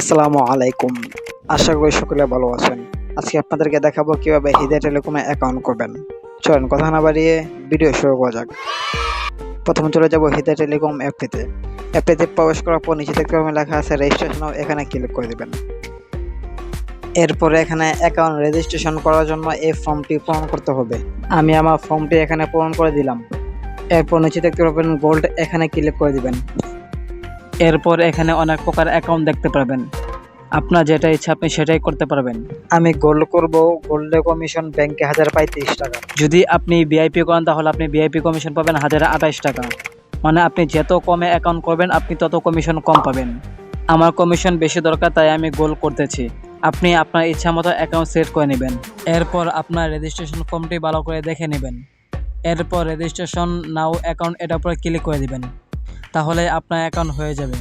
আসসালামু আলাইকুম। আশা করি সকলে ভালো আছেন। আজকে আপনাদেরকে দেখাবো কীভাবে হৃদয় টেলিকমে অ্যাকাউন্ট করবেন। চলেন কথা না বাড়িয়ে ভিডিও শুরু করা যাক। প্রথমে চলে যাব হৃদয় টেলিকম অ্যাপটিতে অ্যাপটিতে প্রবেশ করার পর নিচে দেখতে লেখা আছে রেজিস্ট্রেশন এখানে ক্লিক করে দেবেন। এরপরে এখানে অ্যাকাউন্ট রেজিস্ট্রেশন করার জন্য এই ফর্মটি পূরণ করতে হবে। আমি আমার ফর্মটি এখানে পূরণ করে দিলাম। এরপর নিচে দেখতে পাবেন গোল্ড এখানে ক্লিক করে দিবেন। এরপর এখানে অনেক প্রকার অ্যাকাউন্ট দেখতে পারবেন। আপনার যেটা ইচ্ছা আপনি সেটাই করতে পারবেন। আমি গোল্ড করব গোল্ডে কমিশন ব্যাংকে হাজার পাই তিরিশ টাকা। যদি আপনি ভিআইপি করেন তাহলে আপনি ভিআইপি কমিশন পাবেন হাজার আঠাইশ টাকা। মানে আপনি যত কমে অ্যাকাউন্ট করবেন আপনি তত কমিশন কম পাবেন। আমার কমিশন বেশি দরকার তাই আমি গোল করতেছি। আপনি আপনার ইচ্ছা মতো অ্যাকাউন্ট সেট করে নেবেন। এরপর আপনার রেজিস্ট্রেশন ফর্মটি ভালো করে দেখে নেবেন। এরপর রেজিস্ট্রেশন নাও অ্যাকাউন্ট এটার উপরে ক্লিক করে দিবেন। তাহলে আপনার অ্যাকাউন্ট হয়ে যাবে।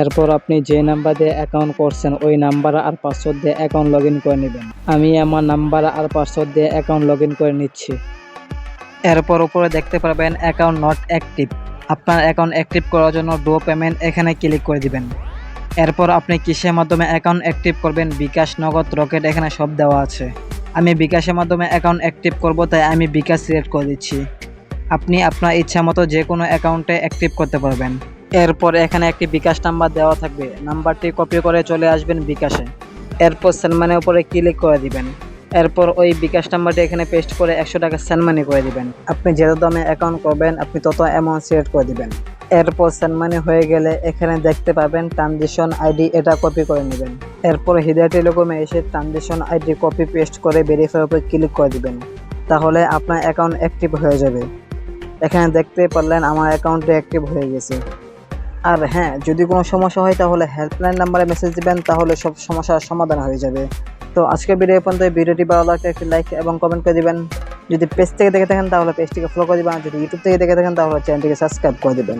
এরপর আপনি যে নাম্বার দিয়ে অ্যাকাউন্ট করছেন, ওই নাম্বার আর পাসওয়ার্ড দিয়ে অ্যাকাউন্ট লগ করে নেবেন। আমি আমার নাম্বার আর পাসওয়ার্ড দিয়ে অ্যাকাউন্ট লগ করে নিচ্ছি। এরপর উপরে দেখতে পারবেন অ্যাকাউন্ট নট অ্যাক্টিভ আপনার অ্যাকাউন্ট অ্যাক্টিভ করার জন্য ডো পেমেন্ট এখানে ক্লিক করে দিবেন। এরপর আপনি কিসের মাধ্যমে অ্যাকাউন্ট অ্যাক্টিভ করবেন, বিকাশ, নগদ, রকেট এখানে সব দেওয়া আছে। আমি বিকাশের মাধ্যমে অ্যাকাউন্ট অ্যাক্টিভ করব, তাই আমি বিকাশ সিলেক্ট করে দিচ্ছি। আপনি আপনার ইচ্ছা মতো যে কোনো অ্যাকাউন্টে অ্যাক্টিভ করতে পারবেন। এরপর এখানে একটি বিকাশ নাম্বার দেওয়া থাকবে। নাম্বারটি কপি করে চলে আসবেন বিকাশে। এরপর সেনমানের উপরে ক্লিক করে দিবেন। এরপর ওই বিকাশ নাম্বারটি এখানে পেস্ট করে একশো টাকা সেনমানি করে দিবেন। আপনি যত দামে অ্যাকাউন্ট করবেন, আপনি তত অ্যামাউন্ট সিলেক্ট করে দিবেন। এরপর সেনমানি হয়ে গেলে এখানে দেখতে পাবেন ট্রানজেকশন আইডি এটা কপি করে নেবেন। এরপর হৃদয় টেলিকমে এসে ট্রানজেকশন আইডি কপি পেস্ট করে ভেরিফাই উপরে ক্লিক করে দিবেন। তাহলে আপনার অ্যাকাউন্ট অ্যাক্টিভ হয়ে যাবে। এখানে দেখতে পারলেন আমার অ্যাকাউন্টে অ্যাক্টিভ হয়ে গেছে। আর হ্যাঁ যদি কোনো সমস্যা হয় তাহলে হেল্পলাইন নাম্বারে মেসেজ দিবেন, তাহলে সব সমস্যার সমাধান হয়ে যাবে। তো আজকে ভিডিও পর্যন্ত ভিডিওটি ভালো লাগলে একটি লাইক এবং কমেন্ট করে দিবেন। যদি পেজ থেকে দেখে থাকেন, তাহলে পেজটিকে ফলো করে দিবেন। আর যদি ইউটিউব থেকে দেখে থাকেন, তাহলে চ্যানেলটিকে সাবস্ক্রাইব করে দিবেন।